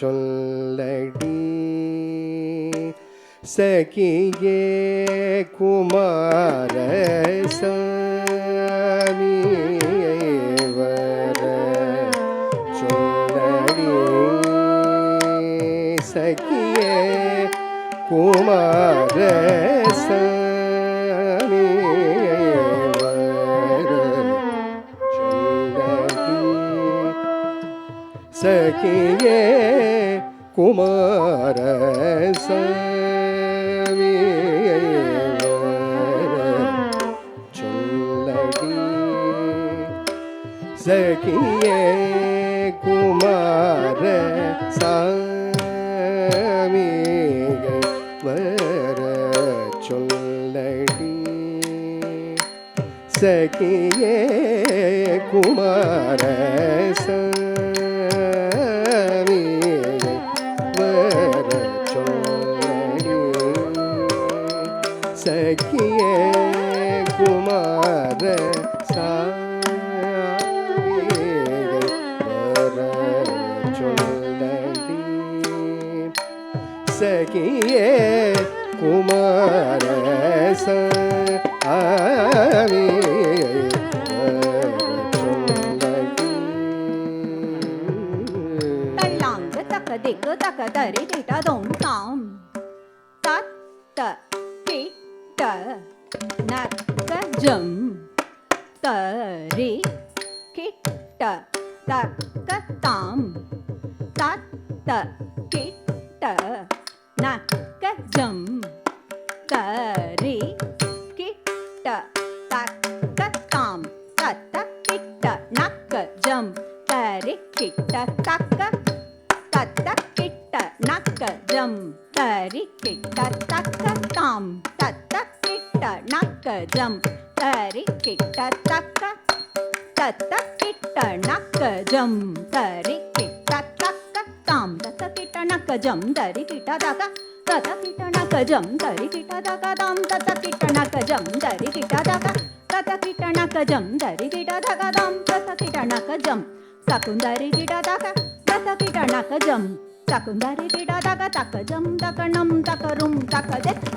சமீவரச்சொல்லடி சகியே குமார ச किए कुमार सखिए कुमार सर वर चुल्लड़ी सखिए कुमार सा রে ಟ ತಕ್ಕ ತಾಂ ತತ್ತ ಕಿಟ್ಟ ನಕ್ಕ ಜಂ ತರಿ ಕಿಟ್ಟ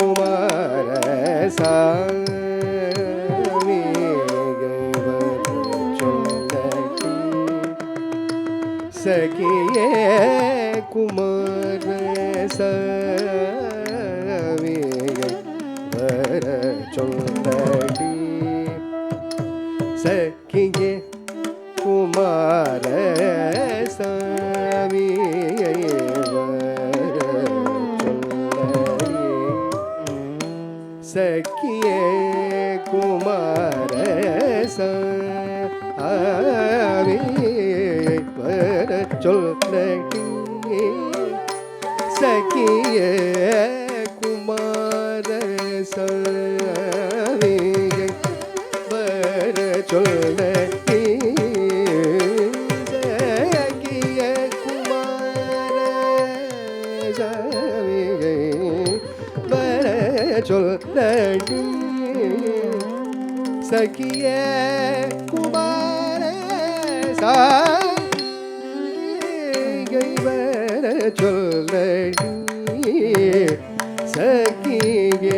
குமாரசா सकिए कुमार सा அழகிய குமார சொல்ல சகிய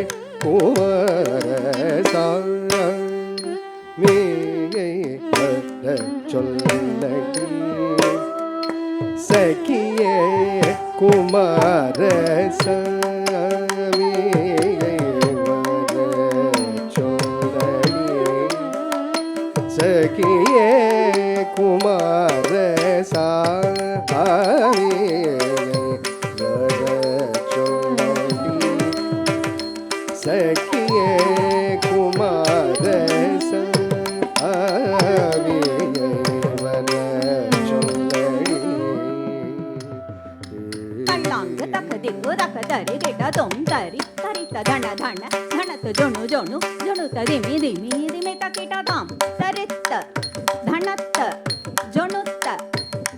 குமார சொல்ல சகிய குமார ತಕ ತರಿ ಗಿಟ ತೊಂ ತರಿ ತರಿತ ಧಣ ಧಣ ಧಣತ ಜೊಣು ಜೊಣು ಜೊಣುತ ದಿಮಿ ದಿಮಿ ದಿಮಿತ ಕಿಟ ತಾಂ ತರಿತ್ತ ಧಣತ್ತ ಜೊಣುತ್ತ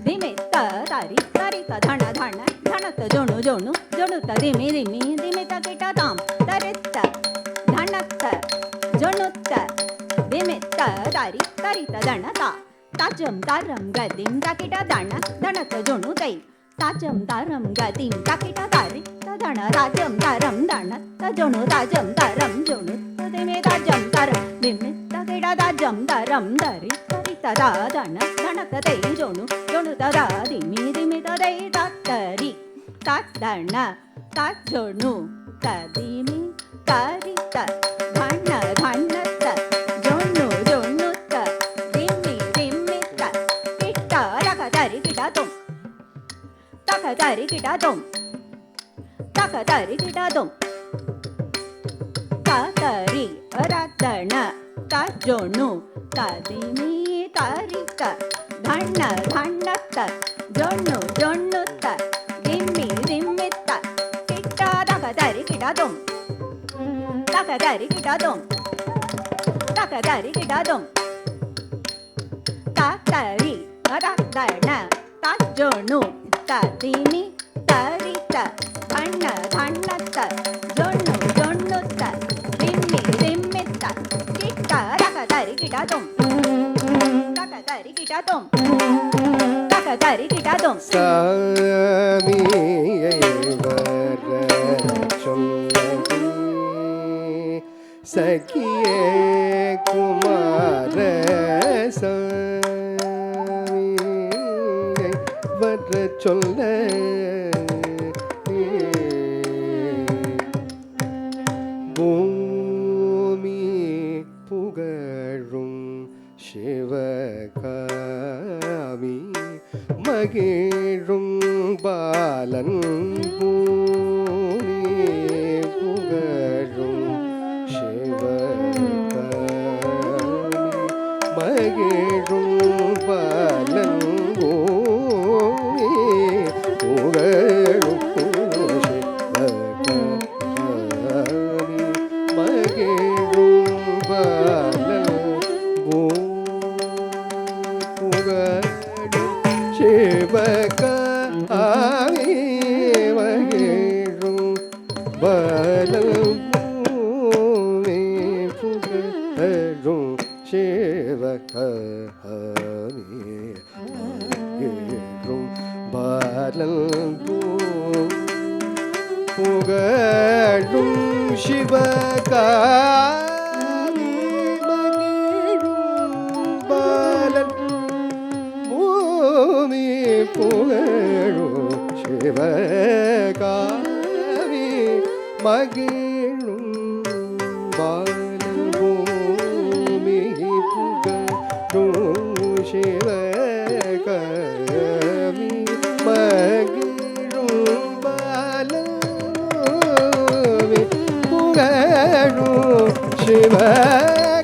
ದಿಮಿತ್ತ ತರಿ ತರಿತ ಧಣ ಧಣ ಧಣತ ಜೊಣು ಜೊಣು ಜೊಣುತ ದಿಮಿ ದಿಮಿ ದಿಮಿತ ಕಿಟ ತಾಂ ತರಿತ್ತ ಧಣತ್ತ ಜೊಣುತ್ತ ದಿಮಿತ್ತ ತರಿ ತರಿತ ಧಣ ತಾ ತಾಜಂ ತಾರಂ ಗದಿಂ ತಾಕಿಟ ದಣ ದಣತ ಜೊಣು ತೈ ತಾಜಂ ತಾರಂ ಗದಿಂ ತಾಕಿಟ ತಾರಿ തണ താജം തരം തണ തജണു താജം തരം ജണു തതിമേ താജം തരം ബിമ്മി തകിട താജം തരം തരി തരി തദാ തണ തണക്ക തൈ ജണു ജണു തദാ ദിമി ദിമി തദൈ തത്തരി തത്തണ തജണു തദിമി തരി ത ഘണ്ണ ഘണ്ണ ത ജണു ജണു ത ദിമി ദിമി ത കിട്ട രക തരി കിട തും തക തരി കിട തും ತೊಂ ತರಿ ರತಣ ತಜೊಣ್ಣು ತದಿಮಿ ತರಿತ ಧಣ್ಣ ಧಣ್ಣತ್ತ ಜೊಣ್ಣು ಜೊಣ್ಣುತ್ತ ದಿಮ್ಮಿ ದಿಮ್ಮಿತ್ತ ಕಿಟ್ಟ ತಕ ತರಿ ಕಿಟ ತೊಂ ತಕ ತರಿ ಕಿಟ ತೊಂ ತಕ ತರಿ ಕಿಟ ತೊಂ ತಾತರಿ ರತಣ ತಜೊಣು ತದಿಮಿ ತರಿತ கண்ண கண்ணத்த ஜொன்னு ஜொன்னுத்த திம்மி திம்மித்த கிட்ட ரக தரி கிட்டதும் ரக தரி கிட்டதும் ரக தரி கிட்டதும் சாமியை வர சொன்னது சகியே குமார சாமியை வர சொன்ன சிவக சிவகாமி மகிழும் புகழும் சிவக மகிழும் பாலன் புகழும் சிவகா சிவகாமி மகிழும் பாலன் பூமி புகழும் சிவகாமி மகிழும் பாலன் புகழும் சிவகாமி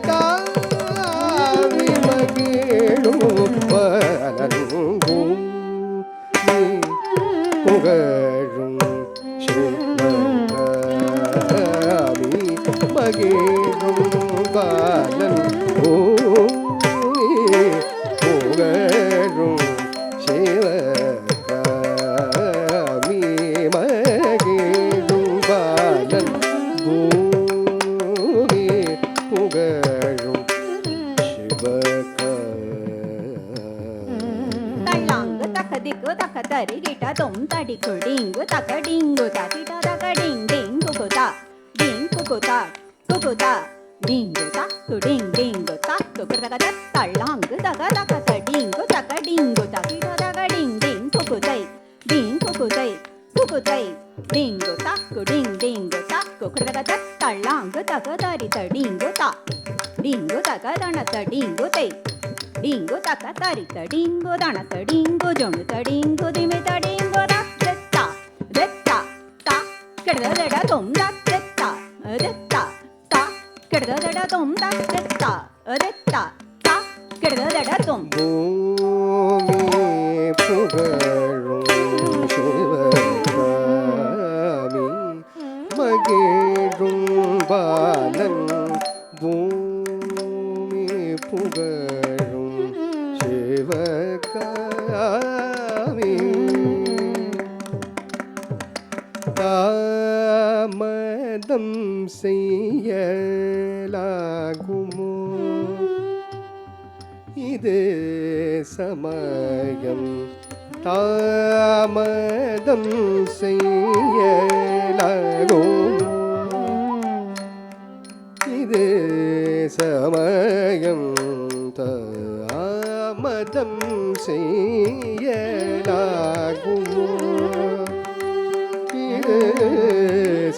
ಡಿಂಗು ತಾಕು ಡಿಂಗ್ ಡಿಂಗು ತಾಕು ಕೃತಕ ತಳ್ಳಾಂಗು ತಗ ತರಿತ ಡಿಂಗು ತಾ ಡಿಂಗು ತಗ ದಣತ ಡಿಂಗು ತೈ ಡಿಂಗು ತಕ ತರಿತ ಡಿಂಗು ದಣತ ಡಿಂಗು ಜೊಣುತ ಡಿಂಗು ದಿಮಿತ ಡಿಂಗು ರಕ್ತ ರಕ್ತ ತಾ ಕೆಡದ ದಡ ತೊಂದ ರಕ್ತ ರಕ್ತ ತಾ ಕೆಡದ ದಡ ತೊಂದ ರಕ್ತ ರಕ್ತ ತಾ ಕೆಡದ ದಡ ತೊಂಬೋ ಪುಗ தாமதம் செய்யலாகுமோ? இது சமயம் தாமதம் செய்யலாகும்? இது சமயம்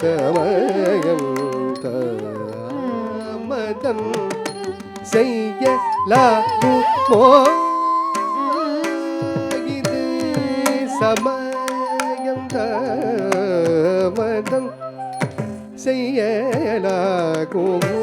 சமயம் தாமதம் செய்யலாகுமோ இது சமயம் தாமதம் செய்யலாகுமோ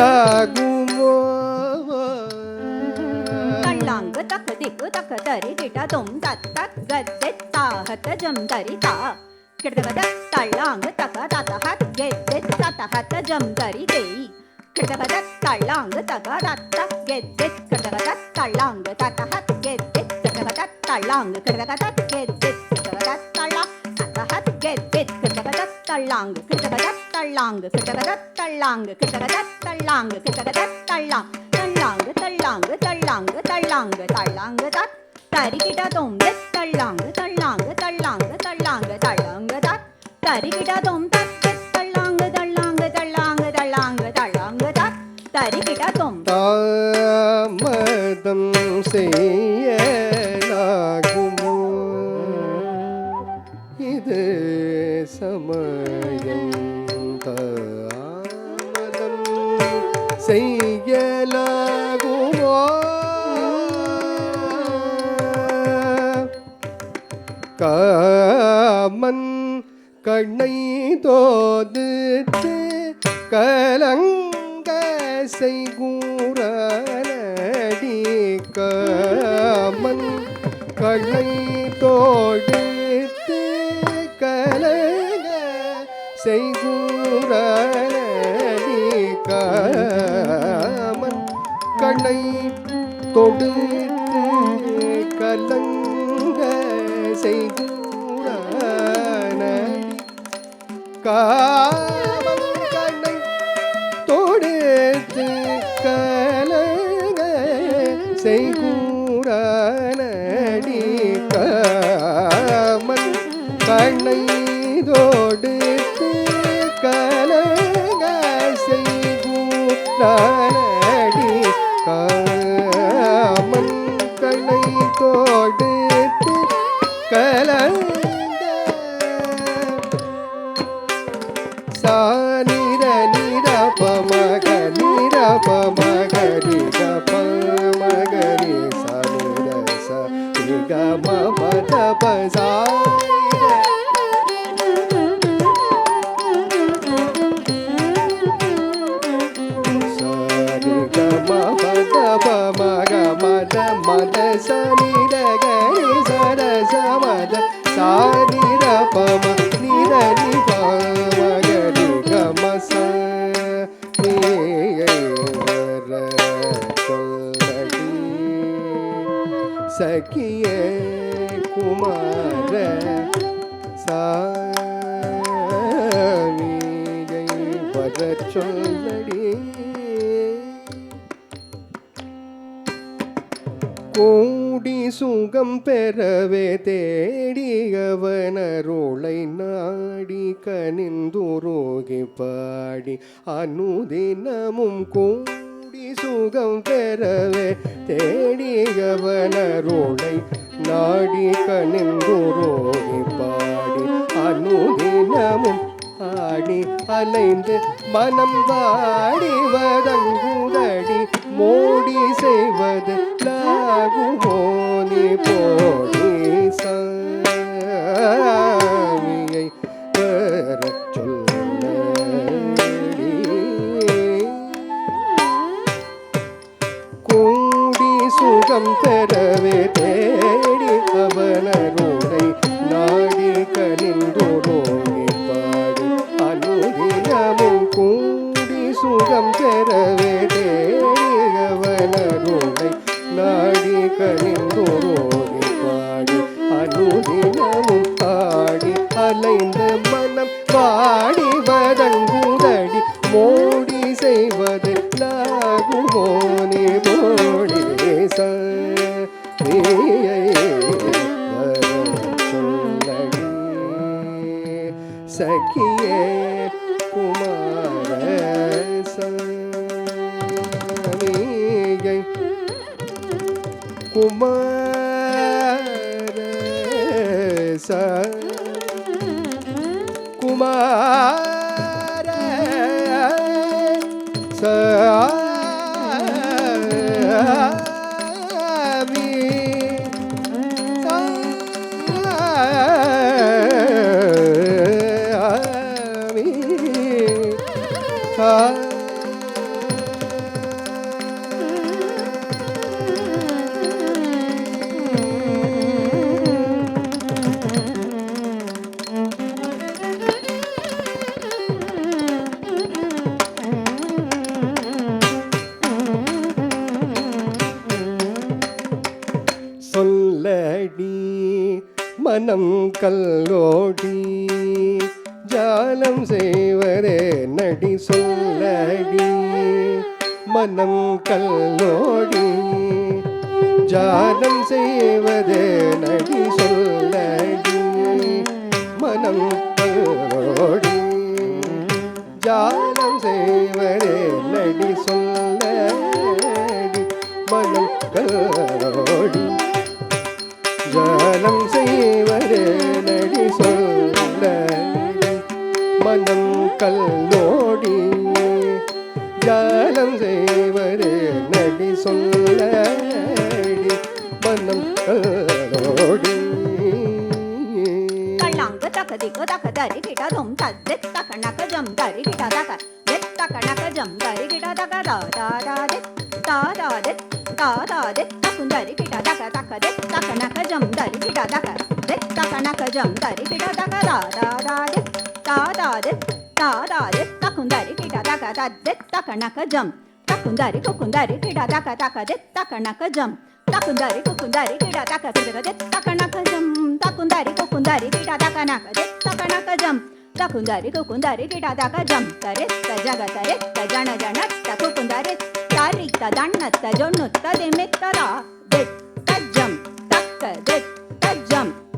ಜಾಗುಮೋ ಕಣ್ಣಾಂಗ ತಕ್ಕ ದಿಕ್ಕು ತಕ್ಕ ತರಿ ಡಿಟ ತುಮ್ ತತ್ ತಕ್ ಗದ್ದೆ ತಾಹತ ಜಮ್ ತರಿ ತಾ ಕಿಡದದ ತಳ್ಳಾಂಗ ತಕ ತತ ಹತ್ ಗೆದ್ದೆ ತತ ಹತ ಜಮ್ ತರಿ ದೇಯಿ ಕಿಡದದ ತಳ್ಳಾಂಗ ತಕ ತತ್ತ ಗೆದ್ದೆ ಕಿಡದದ ತಳ್ಳಾಂಗ ತತ ಹತ್ ಗೆದ್ದೆ ಕಿಡದದ ತಳ್ಳಾಂಗ ಕಿಡದದ ಗೆದ್ದೆ ಕಿಡದದ ತಳ್ಳ தள்ளாங்கு கிடதகத தள்ளாங்கு கிடதகத தள்ளாங்கு கிடதகத தள்ளாங்கு கிடதகத தள்ளாங் தள்ளாங்கு தள்ளாங்கு தள்ளாங்கு தள்ளாங்கு தள்ளாங்கு தத் தரிகிட தொங்க தள்ளாங்கு தள்ளாங்கு தள்ளாங்கு தள்ளாங்கு தள்ளாங்கு தத் தரிகிட தொம் தத் தள்ளாங்கு தள்ளாங்கு தள்ளாங்கு தள்ளாங்கு தள்ளாங்கு தத் தரிகிட தொம் தாமதம் செய்யலாகுமோ இது சமயம் தாமதம் செய்யலாகுமோ? காமன் கண்ணை தோதுத்து கலங்க செய்கூறடி காமன் கண்ணை தோடு தொடுத்து கலங்க செய்கூறடி காமன் கண்ணை தொடுத்து கலங்க செய்கூறடி காமன் கண்ணை தொடுத்து கலங்க செய்கூறடி பெறவே தேடியவனருளை நாடி கனிந்துருகி பாடி அனுதினமும் கூடி சுகம் பெறவே தேடியவனருளை நாடி கனிந்துருகி பாடி அனுதினமும் ஆடி அலைந்து மனம் வாடி வதங்குதடி மோடி செய்வது லாகுமோ நீ போடி சாமியை சகியே குமார சாமியை குமார கல்லடி மனம் கல்லோடி ஜாலம் செய்வரே நடி சொல்லடி. மனம் கல்லோடி ஜாலம் செய்வதே நடி சொல்லடி. மனம் கல்லோடி ஜாலம் செய்வரே நடி சொல்லடி. மனம் கல்லோடி. ஜலம் செய்வரே நடி சொல்ல. மனம் கல்லோடி ஜலம் செய்வரே நடி சொல்ல. மனம் கல்லோடி. கள்ளாங்கு தக்க திக்கு தக்க தரி கிட்ட ஜம் தரி ஜம் தரி தா தா தித் தா தா தித் தா தா தித் தக்குன் தரி கிட்ட தக்க தக்க தித் தக்க நக்க ஜம் தரி கிட்ட தக்க தித் தக்க நக்க ஜம் தரி கிட்ட தக்க தா தா தா தித் தா தா தித் தா தா தித் தக்குன் தரி கிட்ட தக்க தத் தித் தக்க நக்க ஜம் தக்குந்தாரி குக்குந்தாரி கிட தக்க தக்க தித் தக்க நக்க ஜம் தக்குந்தாரி குக்குந்தாரி கிட தக்க கிட தித் தக்க நக்க ஜம் தக்குந்தாரி குக்குந்தாரி கிட தக்க நக்க தித் தக்க நக்க ஜம் தக்குந்தாரி குக்குந்தாரி கிட தக்க ஜம் தரி த ஜக தரி த ஜன ஜன த குக்குந்தாரி தாரி த தண்ண த ஜொன்னு த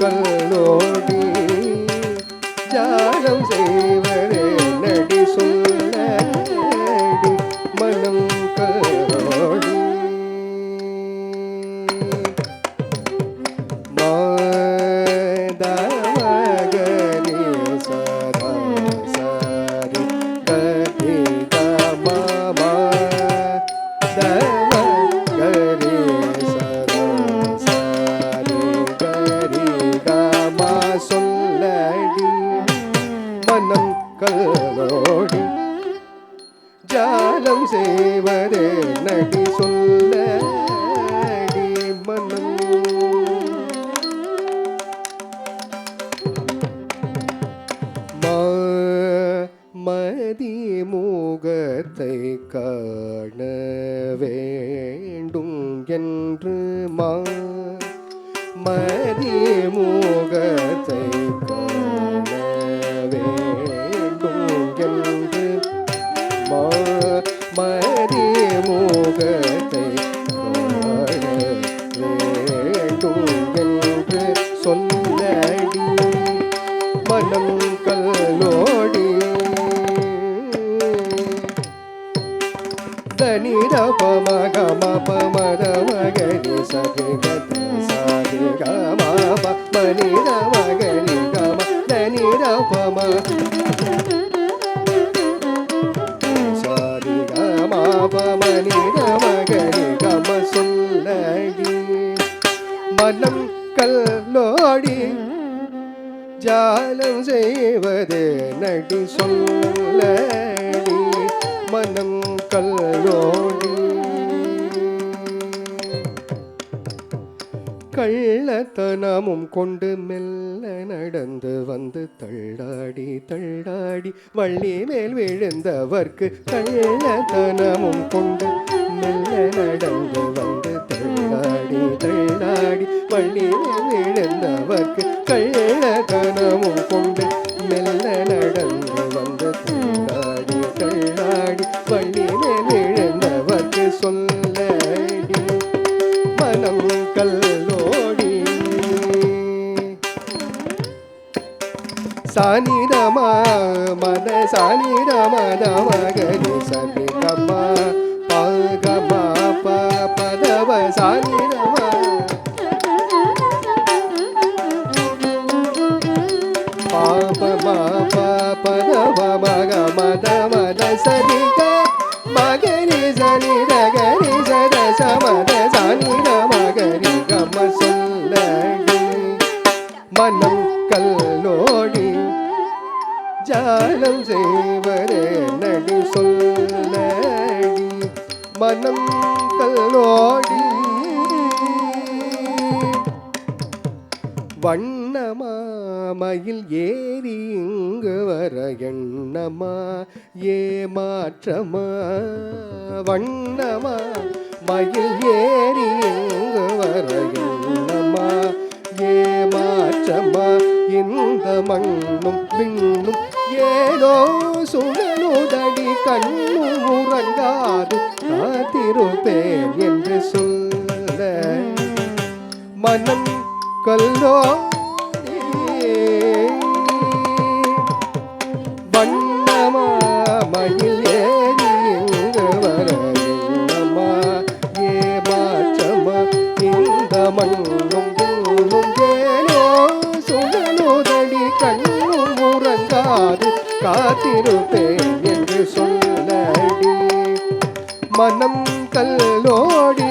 கல்லோடி ஜாலம் செய்வரே. காண வேண்டும் என்று மா மதி காண வேண்டும் என்று மா மதி ஜாலம் செய்வது நடி சொல்லடி மனம் கல்லோடி. கள்ளத்தனமும் கொண்டு மெல்ல நடந்து வந்து தள்ளாடி தள்ளாடி வள்ளி மேல் விழுந்தவர்க்கு கள்ளத்தனமும் கொண்டு மெல்ல நடந்து வந்து தள்ளாடி தள்ளாடி வள்ளி மேல் விழுந்தவர்க்கு கள்ளத்தனமும் கொண்டு மெல்ல நடந்து வந்த தள்ளாடி தள்ளாடி வள்ளி மேல் விழுந்தவர்க்கு சொல்லடி மனம் கல்லோடி. சானிதமா மத சானிதமா தமகரி சதி விண்ணும் ஏதோ சுழலுதடி கண்ணும் உறங்காது காத்திருப்பேன் என்று சொல்ல. மனம் கல்லோ மனம் கல்லோடி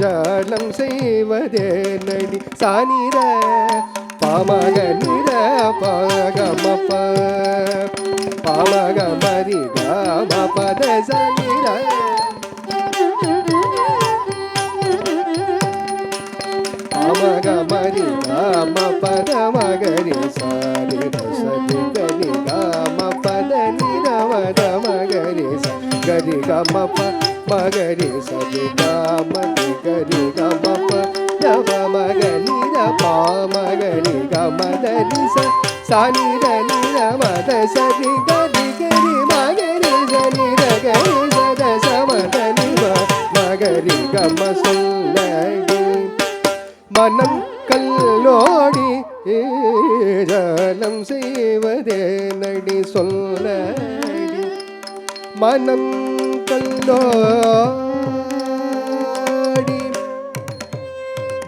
ஜாலம் செய்வதே நடி சானிர பாமக நிற பாகமப்ப. பாமக மரி காம பத சனிர பாமக மரி காம பத மகரி கரி கம ப மகரி சதி காம ரி கரி கம ப தவ மக நிர பா மகரி கம தரி ச சானி ர நிர மத சதி கரி கரி மகரி சனி ர கரி சத சமத நிவ மகரி மனம் கல்லோடி ஜலம் செய்வதே நடி சொல்ல மனம் கல்லோடி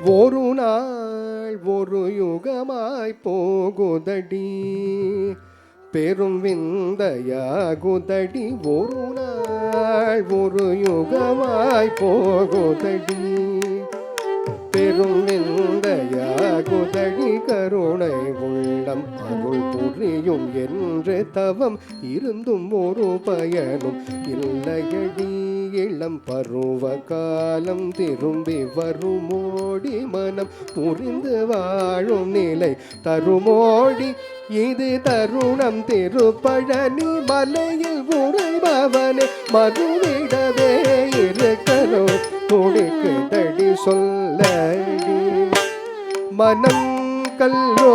ஒரு நாள் ஒரு யுகமாய் போகுதடி. பெரும் விந்தையாகுதடி. ஒரு நாள் ஒரு யுகமாய் போகுதடி. பெரும் விந்தையாகுதடி கருணை உள்ளம். அருள் புரியும் என்று தவம் இருந்தும் ஒரு பயனும். இல்லையடி இளம் பருவ காலம் திரும்பி வருமோடி மனம். புரிந்து வாழும் நிலை தருமோடி இது தருணம் திருப்பழனி மலையில் உறைபவனே. மறுவிடவே இருக்கணும். துடிக்கு தடி சொல்லடி. மனம் கல்லோ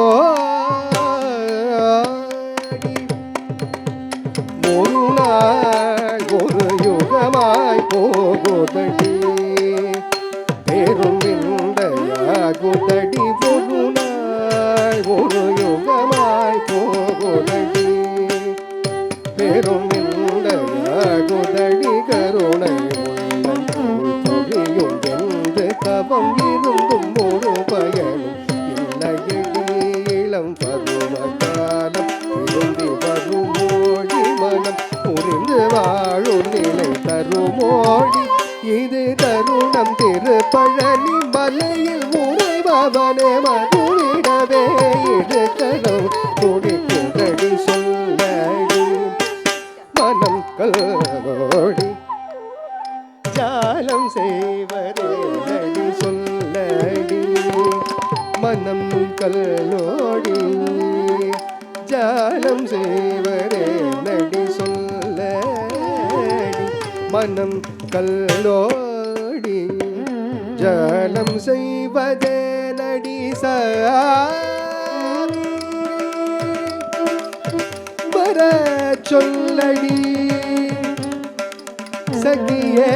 ஒரு நாள் ஒரு யுகமாய் போகுதடி. பெரும் வானம் கல்லோடி ஜலம் செய்வதே நடி சாமி. சொல்லடி சகியே